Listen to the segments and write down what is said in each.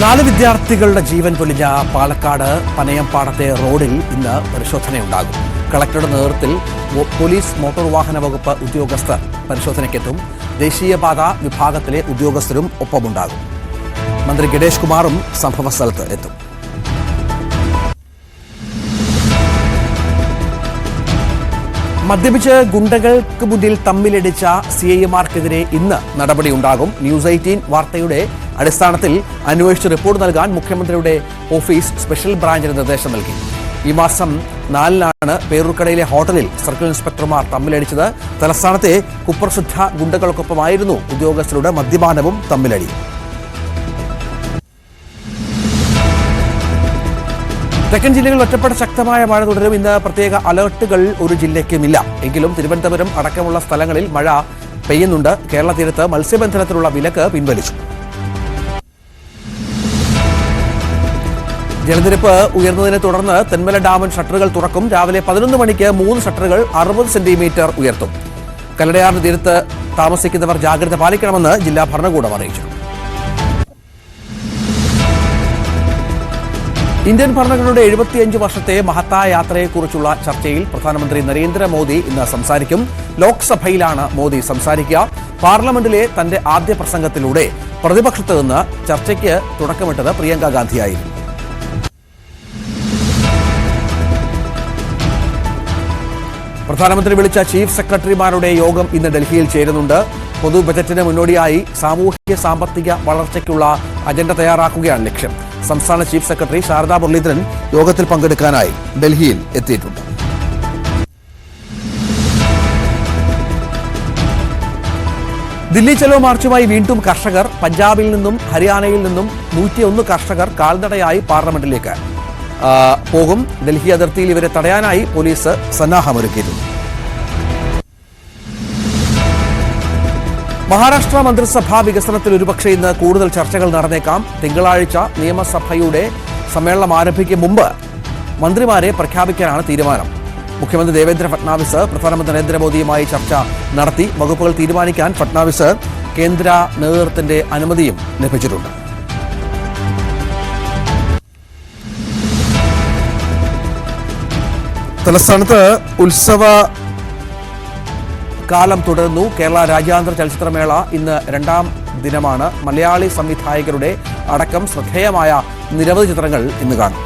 നാല് വിദ്യാർത്ഥികളുടെ ജീവൻ പൊലിഞ്ഞ പാലക്കാട് പനയംപാടത്തെ റോഡിൽ ഇന്ന് പരിശോധനയുണ്ടാകും. കളക്ടറുടെ നേതൃത്വത്തിൽ പോലീസ് മോട്ടോർ വാഹന വകുപ്പ് ഉദ്യോഗസ്ഥർ പരിശോധനയ്ക്കെത്തും. ദേശീയപാത വിഭാഗത്തിലെ ഉദ്യോഗസ്ഥരും ഒപ്പമുണ്ടാകും. മന്ത്രി ഗണേഷ് കുമാറും സംഭവ സ്ഥലത്ത് എത്തും. മദ്യപിച്ച് ഗുണ്ടകൾക്ക് മുന്നിൽ തമ്മിലടിച്ച സി ഐ എമാർക്കെതിരെ ഇന്ന് നടപടിയുണ്ടാകും. ന്യൂസ് എയ്റ്റീൻ വാർത്തയുടെ അടിസ്ഥാനത്തിൽ അന്വേഷിച്ച് റിപ്പോർട്ട് നൽകാൻ മുഖ്യമന്ത്രിയുടെ ഓഫീസ് സ്പെഷ്യൽ ബ്രാഞ്ചിന് നിർദ്ദേശം നൽകി. ഈ മാസം നാലിനാണ് പേരൂർക്കടയിലെ ഹോട്ടലിൽ സർക്കിൾ ഇൻസ്പെക്ടർമാർ തമ്മിലടിച്ചത്. തലസ്ഥാനത്തെ കുപ്രസിദ്ധ ഗുണ്ടകൾക്കൊപ്പമായിരുന്നു ഉദ്യോഗസ്ഥരുടെ മദ്യപാനവും തമ്മിലടി. തെക്കൻ ജില്ലകളിൽ ഒറ്റപ്പെട്ട ശക്തമായ മഴ തുടരും. ഇന്ന് പ്രത്യേക അലർട്ടുകൾ ഒരു ജില്ലയ്ക്കുമില്ല. എങ്കിലും തിരുവനന്തപുരം അടക്കമുള്ള സ്ഥലങ്ങളിൽ മഴ പെയ്യുന്നുണ്ട്. കേരള തീരത്ത് മത്സ്യബന്ധനത്തിനുള്ള വിലക്ക് പിൻവലിച്ചു. ജലനിരപ്പ് ഉയർന്നതിനെ തുടർന്ന് തെന്മല ഡാമൻ ഷട്ടറുകൾ തുറക്കും. രാവിലെ പതിനൊന്ന് മണിക്ക് മൂന്ന് ഷട്ടറുകൾ അറുപത് സെന്റിമീറ്റർ ഉയർത്തും. കല്ലടയാറിന് തീരത്ത് താമസിക്കുന്നവർ ജാഗ്രത പാലിക്കണമെന്ന് ജില്ലാ ഭരണകൂടം അറിയിച്ചു. ഇന്ത്യൻ ഭരണഘടനയുടെ എഴുപത്തിയഞ്ച് വർഷത്തെ മഹത്തായ യാത്രയെക്കുറിച്ചുള്ള ചർച്ചയിൽ പ്രധാനമന്ത്രി നരേന്ദ്രമോദി ഇന്ന് സംസാരിക്കും. ലോക്സഭയിലാണ് മോദി സംസാരിക്കുക. പാർലമെന്റിലെ തന്റെ ആദ്യ പ്രസംഗത്തിലൂടെ പ്രതിപക്ഷത്ത് നിന്ന് ചർച്ചയ്ക്ക് തുടക്കമിട്ടത് പ്രിയങ്ക ഗാന്ധിയായിരുന്നു. പ്രധാനമന്ത്രി വിളിച്ച ചീഫ് സെക്രട്ടറിമാരുടെ യോഗം ഇന്ന് ഡൽഹിയിൽ ചേരുന്നുണ്ട്. പൊതു ബജറ്റിന് മുന്നോടിയായി സാമൂഹിക സാമ്പത്തിക വളർച്ചയ്ക്കുള്ള അജണ്ട തയ്യാറാക്കുകയാണ് ലക്ഷ്യം. സംസ്ഥാന ചീഫ് സെക്രട്ടറി ശാരദാ മുരളീധരൻ യോഗത്തിൽ പങ്കെടുക്കാനായി ഡൽഹിയിൽ എത്തിയിട്ടുണ്ട്. ദില്ലി ചലോ മാർച്ചുമായി വീണ്ടും കർഷകർ പഞ്ചാബിൽ നിന്നും ഹരിയാനയിൽ നിന്നും നൂറ്റിയൊന്ന് കർഷകർ കാൽനടയായി പാർലമെന്റിലേക്ക്. പോകും. ഡൽഹി അതിർത്തിയിൽ ഇവരെ തടയാനായി പോലീസ് സന്നാഹമൊരുക്കിയിരുന്നു മഹാരാഷ്ട്ര മന്ത്രിസഭാ വികസനത്തിൽ ഒരുപക്ഷെ ഇന്ന് കൂടുതൽ ചർച്ചകൾ നടന്നേക്കാം. തിങ്കളാഴ്ച നിയമസഭയുടെ സമ്മേളനം ആരംഭിക്കും മുമ്പ് മന്ത്രിമാരെ പ്രഖ്യാപിക്കാനാണ് തീരുമാനം. മുഖ്യമന്ത്രി ദേവേന്ദ്ര ഫട്നാവിസ് പ്രധാനമന്ത്രി നരേന്ദ്രമോദിയുമായി ചർച്ച നടത്തി. വകുപ്പുകൾ തീരുമാനിക്കാൻ ഫട്നാവിസ് കേന്ദ്ര നേതൃത്വത്തിന്റെ അനുമതിയും ലഭിച്ചിട്ടുണ്ട്. തലസ്ഥാനത്ത് ഉത്സവ കാലം തുടരുന്നു. കേരള രാജ്യാന്തര ചലച്ചിത്രമേള ഇന്ന് രണ്ടാം ദിനമാണ്. മലയാളി സംവിധായകരുടെ അടക്കം ശ്രദ്ധേയമായ നിരവധി ചിത്രങ്ങൾ ഇന്ന് കാണും.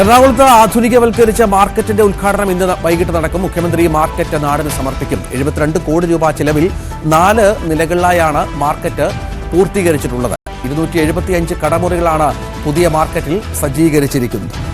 എറണാകുളത്ത് ആധുനികവൽക്കരിച്ച മാർക്കറ്റിന്റെ ഉദ്ഘാടനം ഇന്ന് വൈകിട്ട് നടക്കും. മുഖ്യമന്ത്രി മാർക്കറ്റ് നാടിന് സമർപ്പിക്കും. എഴുപത്തിരണ്ട് കോടി രൂപ ചിലവിൽ നാല് നിലകളിലായാണ് മാർക്കറ്റ് പൂർത്തീകരിച്ചിട്ടുള്ളത്. ഇരുന്നൂറ്റി എഴുപത്തിയഞ്ച് കടമുറികളാണ് പുതിയ മാർക്കറ്റിൽ സജ്ജീകരിച്ചിരിക്കുന്നത്.